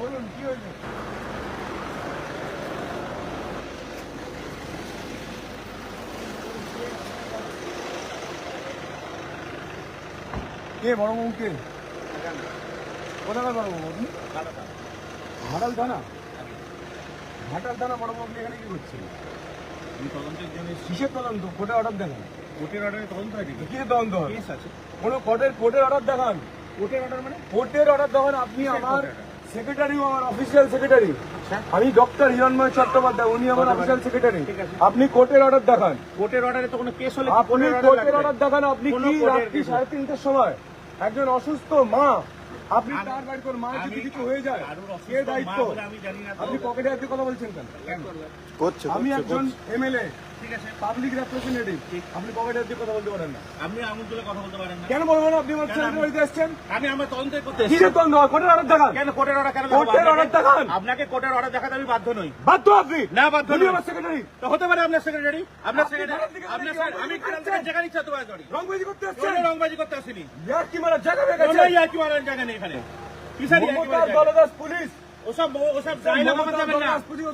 বলুন কি হয়েছে? কে বড় কে? কোথাকার বড় বাবু আপনি? ঘাটাল থানা ঘাটাল থানা বড় আপনি এখানে কি করছেন? আমি তদন্তের জন্য কিসের তদন্ত? কোর্টে অর্ডার দেখান। কোর্টের অর্ডারে তদন্ত হয় তদন্ত? হয় কেস আছে। কোনো কোর্টের কোর্টের অর্ডার দেখান। কোর্টের অর্ডার মানে? কোর্টের অর্ডার দেখান। আপনি আমার order? আমার অফিসিয়াল সেক্রেটারি আমি ডক্টর হিরণময় চট্টোপাধ্যায় উনি আমার অফিসিয়াল সেক্রেটারি আপনি কোর্টের অর্ডার দেখান কোর্টের অর্ডারে তো কোনো কেস হলে আপনি কোর্টের। অর্ডার দেখান আপনি কি রাত্রি সাড়ে তিনটের সময় একজন অসুস্থ মা আপনি তার বাড়ি করে মায়ের যদি কিছু হয়ে যায় কে দায়িত্ব। আপনি পকেটে হাতে কথা বলছেন কেন? আমি একজন। এমএলএ ঠিক আছে পাবলিক রেপ্রেজেন্টেটিভ আপনি পকেটে হাতে কথা বলতে পারেন না? আপনি আঙুল তুলে কথা বলতে পারেন না। কেন বলবেন আপনি আমার ছেলের বাড়িতে এসছেন? আমি আমার তদন্ত করতে কি এসেছি। কোর্টের অর্ডার দেখান। কেন কোর্টের অর্ডার কেন কোর্টের দেখাবো? দেখান। আপনাকে কোর্টের অর্ডার দেখাতে আমি বাধ্য নই। বাধ্য আপনি? না বাধ্য নই। আমার সেক্রেটারি তো হতে পারে আপনার সেক্রেটারি আপনার সেক্রেটারি আপনার আমি খান থেকে যেখানে ইচ্ছা তোমায় করি রংবাজি করতে এসছেন? রংবাজি করতে আসিনি। ইয়ার কি মারা জায়গা হয়ে জায়গা নেই এখানে। কিসের পুলিশ। ওসব ওসব ডায়লগ আমার যাবেন না।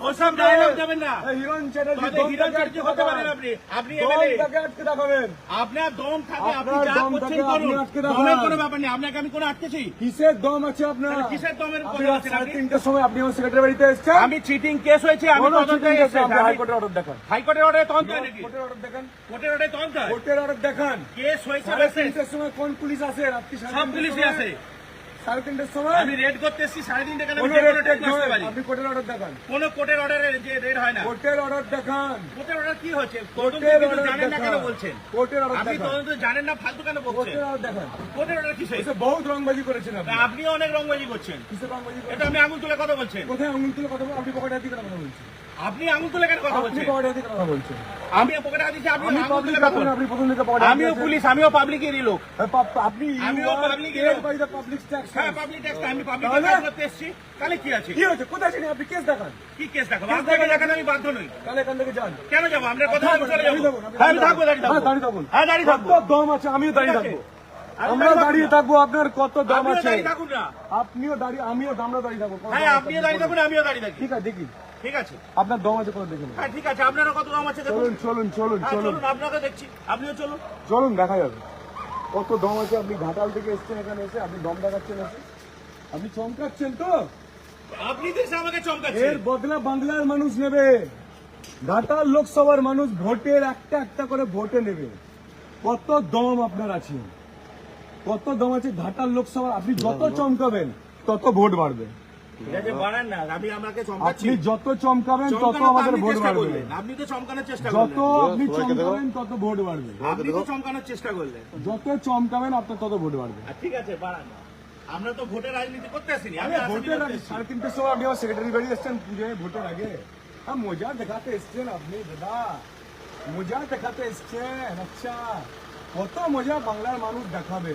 ওসব ডায়লগ যাবেন না। হিরণ চ্যাটার্জি হিরণ চ্যাটার্জি হতে পারেন আপনি। আপনি এমএলএ। আটকে দেখাবেন আপনার দম থাকে আপনি যা করছেন করুন। দমের কোনো ব্যাপার নেই। আপনাকে আমি কোনো আটকেছি? কিসের দম আছে আপনার? কিসের দমের কথা রাত আপনি? তিনটের সময় আপনি আমার সেক্রেটারি বাড়িতে এসছেন? আমি চিটিং কেস হয়েছে আমি তদন্তে এসেছি। হাইকোর্টের অর্ডার দেখান। হাইকোর্টের অর্ডারে তদন্ত নাকি? কোর্টের অর্ডার দেখান। কোর্টের অর্ডারে তদন্ত কোর্টের অর্ডার দেখান। কেস হয়েছে তিনটের সময় কোন পুলিশ আসে? রাত্রি সব পুলিশই আছে সাড়ে তিনটের সময়? আমি রেড করতে এসেছি সাড়ে তিনটে কেন? কোনো যে কোনো রেড টেট আসতে পারি আপনি কোর্টের অর্ডার দেখান। কোনো কোর্টের অর্ডারে যে রেড হয় না। কোর্টের অর্ডার দেখান। কোর্টের অর্ডার কি হচ্ছে? কোর্টের অর্ডার জানেন না কেন বলছেন? কোর্টের অর্ডার আপনি তদন্ত জানেন না ফালতু কেন বলছেন? কোর্টের অর্ডার দেখান। কোর্টের অর্ডার এসে বহুত রংবাজি করেছেন আপনি। অনেক রংবাজি করছেন। কিসের রংবাজি এটা আমি আঙুল তুলে কথা বলছেন কোথায় আঙুল তুলে কথা আপনি পকেটে হাতে কথা বলছেন। আপনি আঙুল তুলে কেন কথা আপনি বলছেন? পকেটে হাতে কথা বলছেন। আমি পকেটে হাত দিচ্ছি আপনি পাবলিক বলছেন। আপনি পকেটে আমিও পুলিশ আমিও পাবলিকেরই লোক। আপনি আমিও you are public paid লোক। by the public tax হ্যাঁ পাবলিক ট্যাক্স আমি পাবলিক ট্যাক্স করতে এসেছি। তাহলে কি আছে? কি হয়েছে? কোথায় ছিলেন আপনি কেস দেখান। কি কেস দেখাবো? দেখান। আমি বাধ্য নই। তাহলে এখান থেকে যান। কেন যাব? আপনার কথা চলে দাঁড়িয়ে যাব। হ্যাঁ আমি থাকব দাঁড়িয়ে হ্যাঁ, থাকব। দাঁড়িয়ে থাকুন। হ্যাঁ দাঁড়িয়ে থাকব। কত দম আছে আমিও দাঁড়িয়ে থাকব। আমরা দাঁড়িয়ে থাকব। আপনার কত দাম আছে? আপনিও দাঁড়িয়ে আমিও আমরা দাঁড়িয়ে থাকব। হ্যাঁ আপনিও দাঁড়িয়ে থাকুন আমিও দাঁড়িয়ে থাকি। ঠিক আছে দেখি। ঠিক আছে? আপনার দম আছে কত দেখুন হ্যাঁ ঠিক আছে আপনারও কত দাম আছে দেখুন। চলুন চলুন চলুন হ্যাঁ চলুন। চলুন আপনাকে দেখছি। আপনিও চলুন। চলুন দেখা যাবে। কত দম আছে আপনি ঘাটাল থেকে এসছেন এখানে এসে আপনি দম দেখাচ্ছেন এসে। আপনি চমকাচ্ছেন তো। আপনি তো এসে আমাকে এর বদলা বাংলার মানুষ নেবে। ঘাটাল লোকসভার মানুষ ভোটের একটা একটা করে ভোটে নেবে। কত দম আপনার আছে। কত দম আছে ঘাটাল লোকসভা আপনি যত চমকাবেন তত ভোট বাড়বে। আপনি যত চমকাবেন তত আমাদের ভোট বাড়বে। আপনি তো চমকানোর চেষ্টা যত আপনি চমকাবেন তত ভোট বাড়বে। আপনি তো চমকানোর চেষ্টা করলেন। যত চমকাবেন আপনার তত ভোট বাড়বে। ঠিক আছে বাড়ান আমরা তো ভোটের রাজনীতি করতে আসিনি আমি আরে ভোটের আগে সাড়ে তিনটের সময় আপনি আমার সেক্রেটারি বাড়ি এসছেন পুজোয় ভোটের আগে। হ্যাঁ মজা দেখাতে এসছেন আপনি দাদা। মজা দেখাতে এসছেন আচ্ছা। কত মজা বাংলার মানুষ দেখাবে